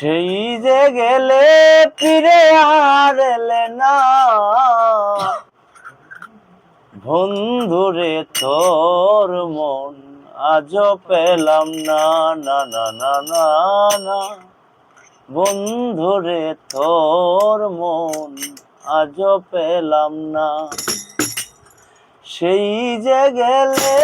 সেই যে গেলে ফিরে আর এলে না। বন্ধুরে, তোর মন আজ পেলাম না না না না না না। বন্ধুরে, তোর মন আজ পেলাম না। সেই যে গেলে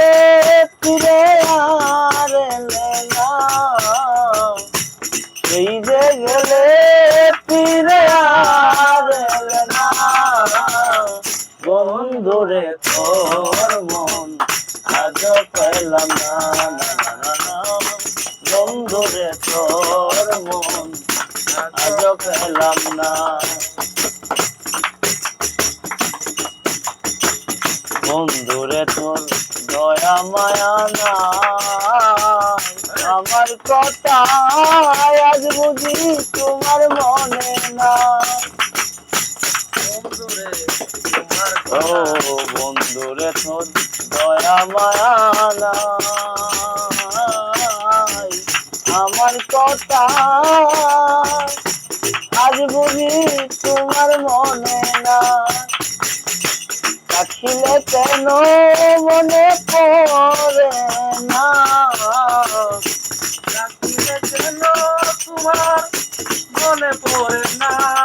বন্ধুরে তোর মন আজও পেলাম না বন্ধুরে তোর মন আজও পেলাম না। বন্ধুরে তোর দয়া, মায়া না আমার কথা আজ বুঝি তোমার মনে না ও বন্ধুরে তোর দয়া, মায়া আমার কথা আজ বুঝি তোমার মনে না রাখিলে কেন মনে পড়ে না। রাখিলে কেন তোমার মনে পড়ে না।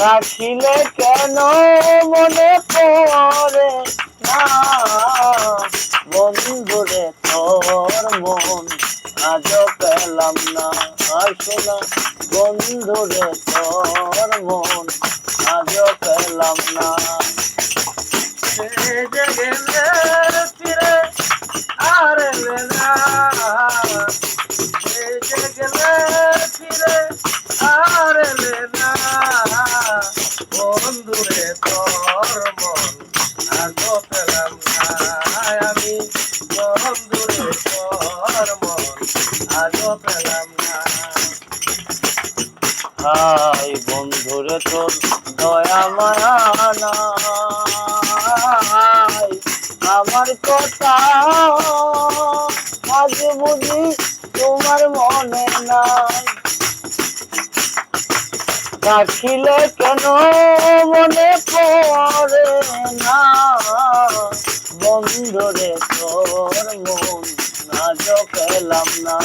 রাখিলে কেন মনে পড়ে না? বন্ধুরে, তোর মন আজ পেলাম না শোনা। বন্ধুরে, তোর মন আজও পেলাম না। সে গেলে আজও পেলাম না হাই বন্ধুরে তোর দয়া মায়া নাই আমার কথা আজ বুঝি তোমার মনে নাই। রাখিলে কেন মনে পড়ে না? বন্ধুরে তোর মন আজ পেলাম না,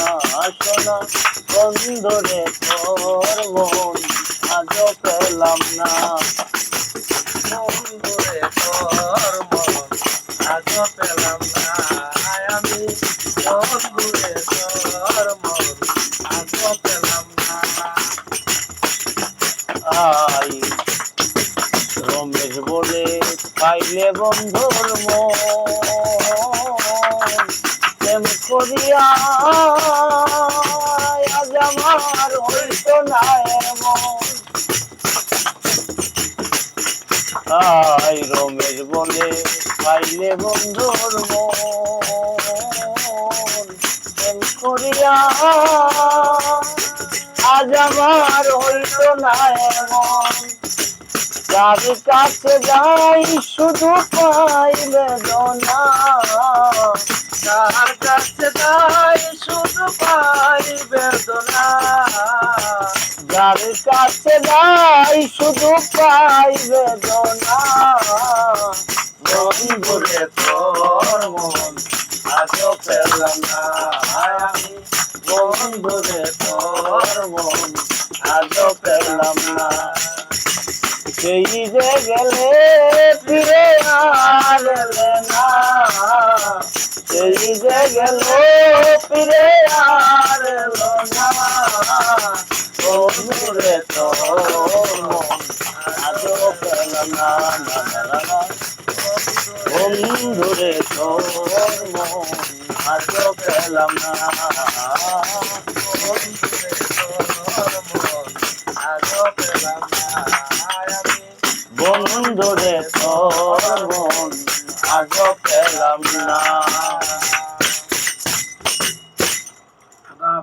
শোনা, বন্ধুরে তোর মন আজ পেলাম না। বন্ধুরে তোর মন আজও পেলাম না। আমি বন্ধুরে তোর মন আজও পেলাম না। আই, রমেশ বলে পাইলে বন্ধুর মন। করিয়া আজ আমার হইত না এমন রমেশ বলে পাইলে বন্ধুর মন। করিয়া আজ আমার হইল না এমন যার কাছে যাই শুধু পাই বেদনা। তার কাছে তাই শুধু পাই বেদনা। যার কাছে যাই শুধু পাই বেদনা। বন্ধুরে তোর মন আজও পেলাম না। আমি বন্ধুরে তোর মন আজও পেলাম না। সেই যে গেলে ফিরে আর না। সেই যে গেল ফিরে আর না। না না বন্ধুরে তোর মন আজও পেলাম না। বন্ধুরে তোর মন আজও পেলাম না। বন্ধুরে তোর মন আজও পেলাম না।